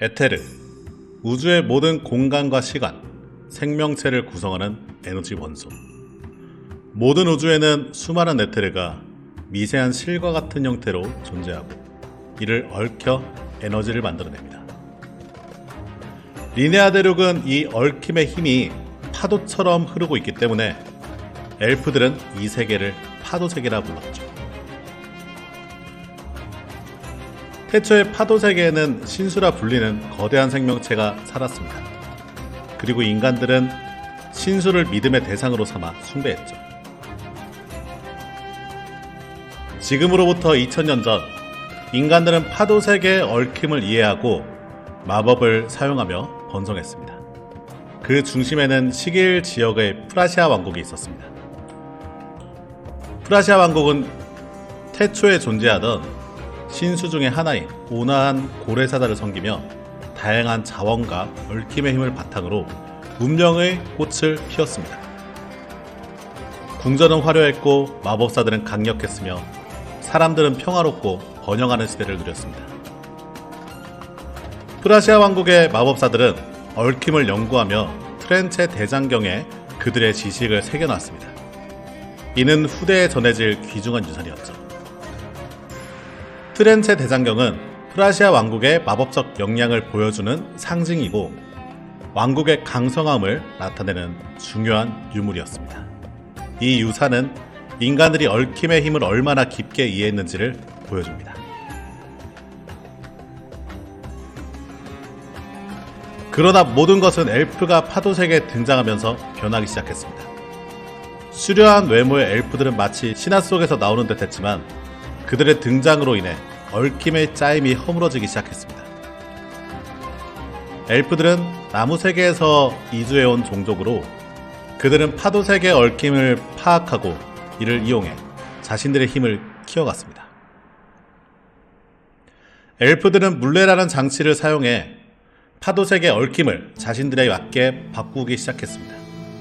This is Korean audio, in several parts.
에테르 우주의 모든 공간과 시간, 생명체를 구성하는 에너지 원소. 모든 우주에는 수많은 에테르가 미세한 실과 같은 형태로 존재하고 이를 얽혀 에너지를 만들어냅니다. 리네아 대륙은 이 얽힘의 힘이 파도처럼 흐르고 있기 때문에 엘프들은 이 세계를 파도 세계라 불렀죠. 태초의 파도 세계에는 신수라 불리는 거대한 생명체가 살았습니다. 그리고 인간들은 신수를 믿음의 대상으로 삼아 숭배했죠. 지금으로부터 2000년 전 인간들은 파도 세계의 얽힘을 이해하고 마법을 사용하며 번성했습니다. 그 중심에는 시길 지역의 프라시아 왕국이 있었습니다. 프라시아 왕국은 태초에 존재하던 신수 중의 하나인 온화한 고래사자를 섬기며 다양한 자원과 얽힘의 힘을 바탕으로 문명의 꽃을 피웠습니다. 궁전은 화려했고 마법사들은 강력했으며 사람들은 평화롭고 번영하는 시대를 누렸습니다. 프라시아 왕국의 마법사들은 얽힘을 연구하며 트렌체 대장경에 그들의 지식을 새겨놨습니다. 이는 후대에 전해질 귀중한 유산이었죠. 트렌체 대장경은 프라시아 왕국의 마법적 역량을 보여주는 상징이고 왕국의 강성함을 나타내는 중요한 유물이었습니다. 이 유산은 인간들이 얽힘의 힘을 얼마나 깊게 이해했는지를 보여줍니다. 그러나 모든 것은 엘프가 파도색에 등장하면서 변하기 시작했습니다. 수려한 외모의 엘프들은 마치 신화 속에서 나오는 듯 했지만 그들의 등장으로 인해 얽힘의 짜임이 허물어지기 시작했습니다. 엘프들은 나무 세계에서 이주해온 종족으로 그들은 파도 세계의 얽힘을 파악하고 이를 이용해 자신들의 힘을 키워갔습니다. 엘프들은 물레라는 장치를 사용해 파도 세계의 얽힘을 자신들에 맞게 바꾸기 시작했습니다.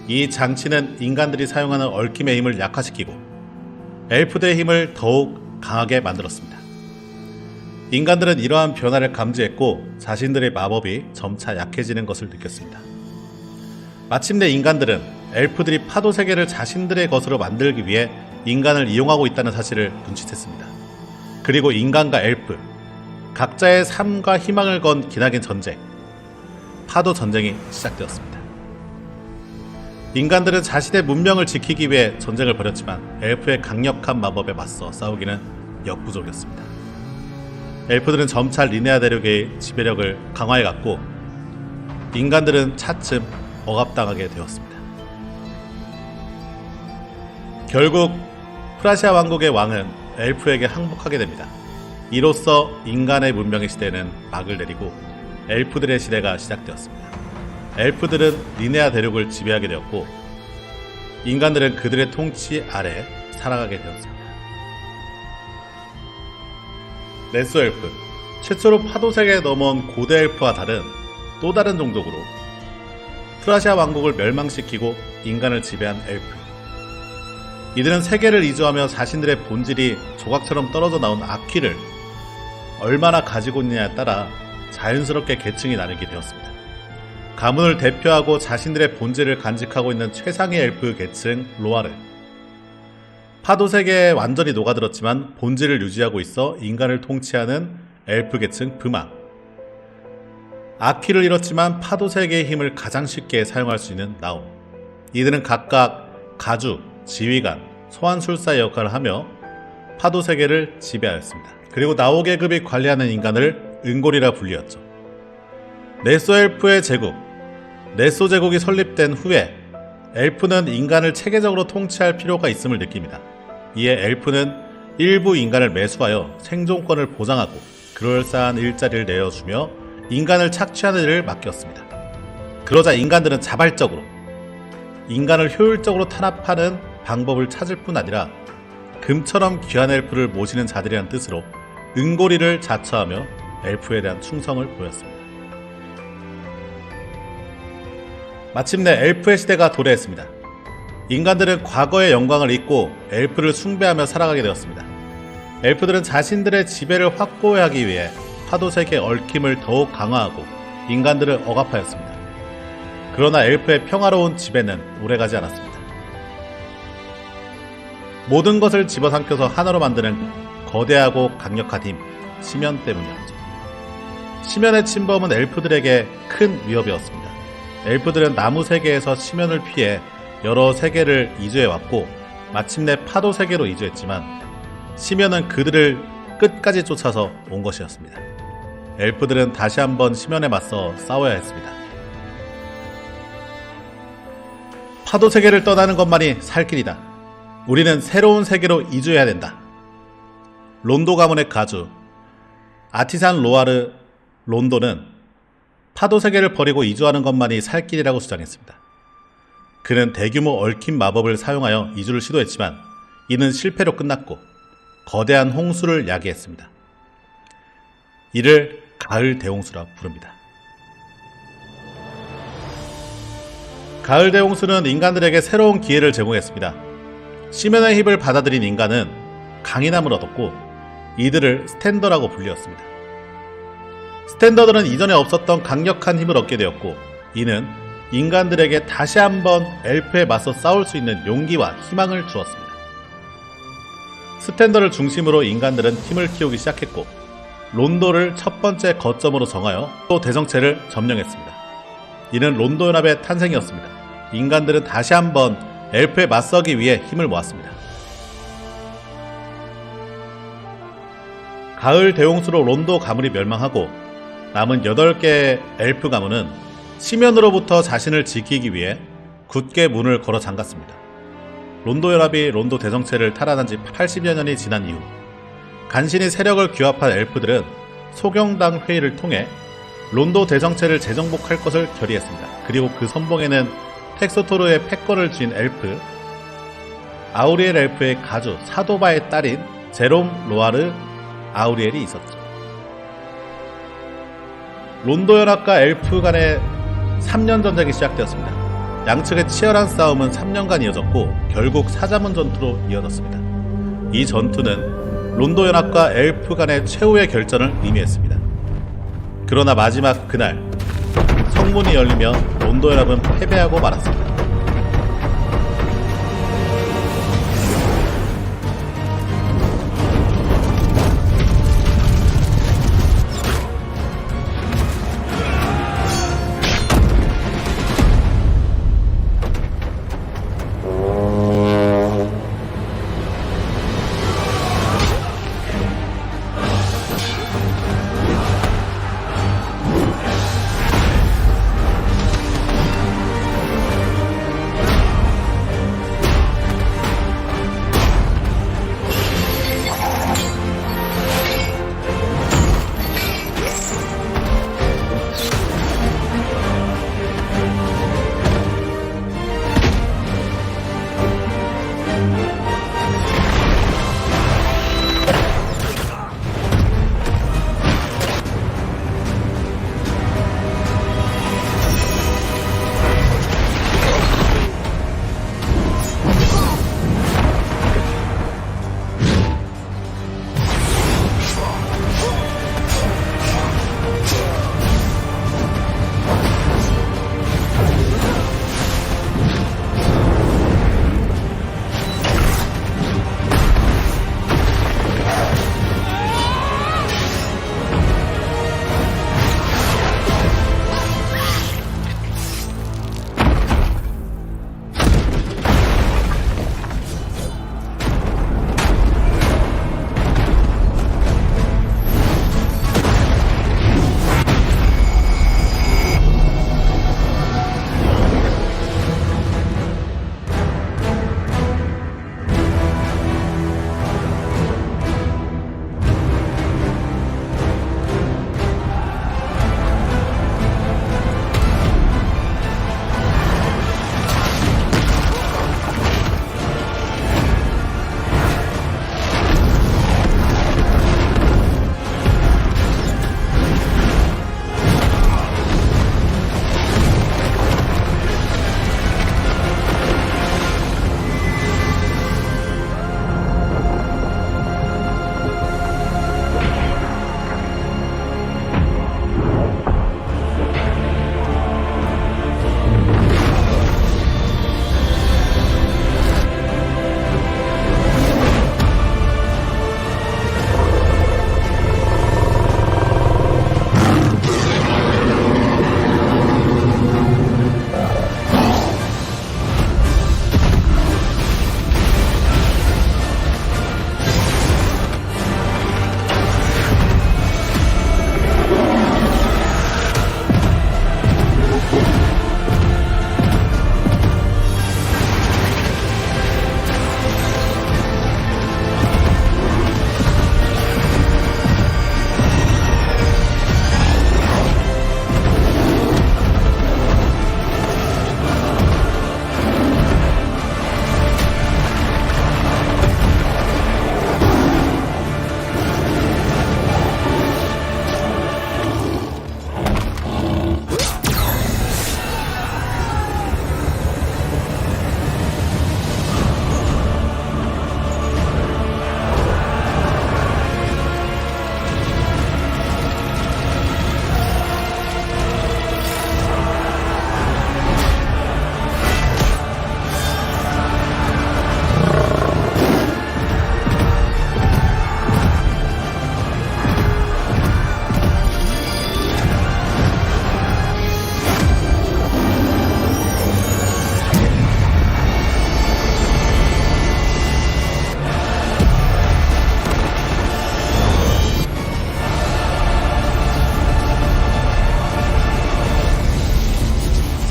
이 장치는 인간들이 사용하는 얽힘의 힘을 약화시키고 엘프들의 힘을 더욱 강하게 만들었습니다. 인간들은 이러한 변화를 감지했고 자신들의 마법이 점차 약해지는 것을 느꼈습니다. 마침내 인간들은 엘프들이 파도 세계를 자신들의 것으로 만들기 위해 인간을 이용하고 있다는 사실을 눈치챘습니다. 그리고 인간과 엘프, 각자의 삶과 희망을 건 기나긴 전쟁, 파도 전쟁이 시작되었습니다. 인간들은 자신의 문명을 지키기 위해 전쟁을 벌였지만 엘프의 강력한 마법에 맞서 싸우기는 역부족이었습니다. 엘프들은 점차 리네아 대륙의 지배력을 강화해갔고 인간들은 차츰 억압당하게 되었습니다. 결국 프라시아 왕국의 왕은 엘프에게 항복하게 됩니다. 이로써 인간의 문명의 시대는 막을 내리고 엘프들의 시대가 시작되었습니다. 엘프들은 리네아 대륙을 지배하게 되었고 인간들은 그들의 통치 아래 살아가게 되었습니다. 네소 엘프 최초로 파도 세계에 넘어온 고대 엘프와 다른 또 다른 종족으로 프라시아 왕국을 멸망시키고 인간을 지배한 엘프 이들은 세계를 이주하며 자신들의 본질이 조각처럼 떨어져 나온 아퀴를 얼마나 가지고 있느냐에 따라 자연스럽게 계층이 나뉘게 되었습니다. 가문을 대표하고 자신들의 본질을 간직하고 있는 최상의 엘프 계층 로아르 파도 세계에 완전히 녹아들었지만 본질을 유지하고 있어 인간을 통치하는 엘프 계층 브망. 아키를 잃었지만 파도 세계의 힘을 가장 쉽게 사용할 수 있는 나옴. 이들은 각각 가주, 지휘관, 소환술사의 역할을 하며 파도 세계를 지배하였습니다. 그리고 나오 계급이 관리하는 인간을 은골이라 불리었죠. 네소 엘프의 제국, 네소 제국이 설립된 후에 엘프는 인간을 체계적으로 통치할 필요가 있음을 느낍니다. 이에 엘프는 일부 인간을 매수하여 생존권을 보장하고 그럴싸한 일자리를 내어주며 인간을 착취하는 일을 맡겼습니다. 그러자 인간들은 자발적으로 인간을 효율적으로 탄압하는 방법을 찾을 뿐 아니라 금처럼 귀한 엘프를 모시는 자들이라는 뜻으로 은고리를 자처하며 엘프에 대한 충성을 보였습니다. 마침내 엘프의 시대가 도래했습니다. 인간들은 과거의 영광을 잊고 엘프를 숭배하며 살아가게 되었습니다. 엘프들은 자신들의 지배를 확보하기 위해 파도색의 얽힘을 더욱 강화하고 인간들을 억압하였습니다. 그러나 엘프의 평화로운 지배는 오래가지 않았습니다. 모든 것을 집어삼켜서 하나로 만드는 거대하고 강력한 힘, 심연 때문이었죠. 심연의 침범은 엘프들에게 큰 위협이었습니다. 엘프들은 나무 세계에서 심연을 피해 여러 세계를 이주해왔고 마침내 파도 세계로 이주했지만 심연은 그들을 끝까지 쫓아서 온 것이었습니다. 엘프들은 다시 한번 심연에 맞서 싸워야 했습니다. 파도 세계를 떠나는 것만이 살 길이다. 우리는 새로운 세계로 이주해야 된다. 론도 가문의 가주 아티산 로아르 론도는 파도 세계를 버리고 이주하는 것만이 살 길이라고 주장했습니다. 그는 대규모 얽힌 마법을 사용하여 이주를 시도했지만 이는 실패로 끝났고 거대한 홍수를 야기했습니다. 이를 가을 대홍수라 부릅니다. 가을 대홍수는 인간들에게 새로운 기회를 제공했습니다. 심연의 힘을 받아들인 인간은 강인함을 얻었고 이들을 스탠더라고 불리었습니다. 스탠더들은 이전에 없었던 강력한 힘을 얻게 되었고 이는 인간들에게 다시 한번 엘프에 맞서 싸울 수 있는 용기와 희망을 주었습니다. 스탠더를 중심으로 인간들은 힘을 키우기 시작했고 론도를 첫 번째 거점으로 정하여 또 대성체를 점령했습니다. 이는 론도 연합의 탄생이었습니다. 인간들은 다시 한번 엘프에 맞서기 위해 힘을 모았습니다. 가을 대홍수로 론도 가문이 멸망하고 남은 8개의 엘프 가문은 시면으로부터 자신을 지키기 위해 굳게 문을 걸어 잠갔습니다. 론도 연합이 론도 대성체를 탈환한 지 80여 년이 지난 이후 간신히 세력을 규합한 엘프들은 소경당 회의를 통해 론도 대성체를 재정복할 것을 결의했습니다. 그리고 그 선봉에는 텍소토르의 패권을 쥔 엘프 아우리엘 엘프의 가주 사도바의 딸인 제롬 로아르 아우리엘이 있었죠. 론도 연합과 엘프 간의 3년 전쟁이 시작되었습니다. 양측의 치열한 싸움은 3년간 이어졌고 결국 사자문 전투로 이어졌습니다. 이 전투는 론도 연합과 엘프 간의 최후의 결전을 의미했습니다. 그러나 마지막 그날 성문이 열리며 론도 연합은 패배하고 말았습니다.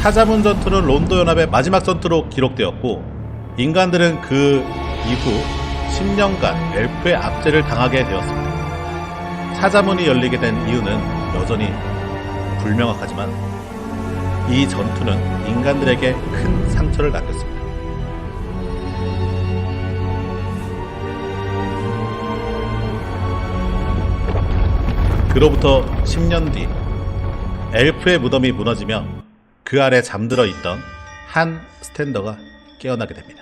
사자문 전투는 론도 연합의 마지막 전투로 기록되었고 인간들은 그 이후 10년간 엘프의 압제를 당하게 되었습니다. 사자문이 열리게 된 이유는 여전히 불명확하지만 이 전투는 인간들에게 큰 상처를 남겼습니다. 그로부터 10년 뒤 엘프의 무덤이 무너지며 그 아래 잠들어 있던 한 스탠더가 깨어나게 됩니다.